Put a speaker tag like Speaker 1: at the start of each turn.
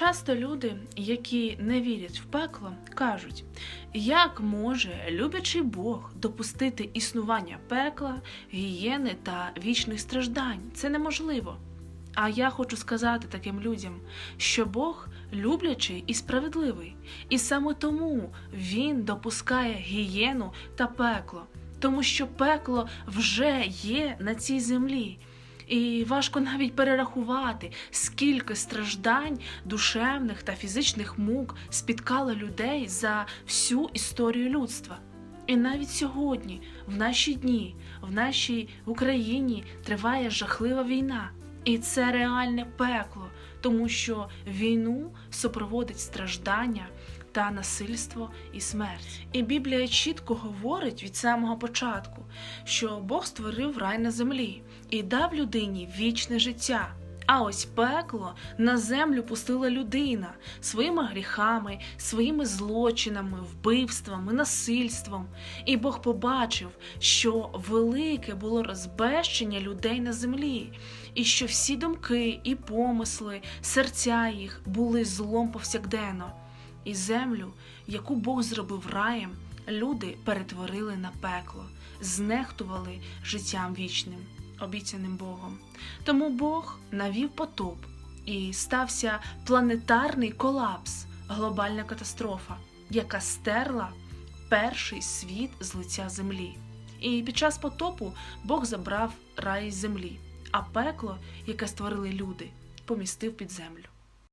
Speaker 1: Часто люди, які не вірять в пекло, кажуть, як може люблячий Бог допустити існування пекла, гієни та вічних страждань? Це неможливо. А я хочу сказати таким людям, що Бог люблячий і справедливий, і саме тому Він допускає гієну та пекло, тому що пекло вже є на цій землі. І важко навіть перерахувати, скільки страждань, душевних та фізичних мук спіткало людей за всю історію людства. І навіть сьогодні, в наші дні, в нашій Україні триває жахлива війна. І це реальне пекло, тому що війну супроводить страждання та насильство і смерть. І Біблія чітко говорить від самого початку, що Бог створив рай на землі і дав людині вічне життя. А ось пекло на землю пустила людина своїми гріхами, своїми злочинами, вбивствами, насильством. І Бог побачив, що велике було розбещення людей на землі, і що всі думки і помисли, серця їх були злом повсякденно. І землю, яку Бог зробив раєм, люди перетворили на пекло, знехтували життям вічним, обіцяним Богом. Тому Бог навів потоп і стався планетарний колапс, глобальна катастрофа, яка стерла перший світ з лиця землі. І під час потопу Бог забрав рай з землі, а пекло, яке створили люди, помістив під землю.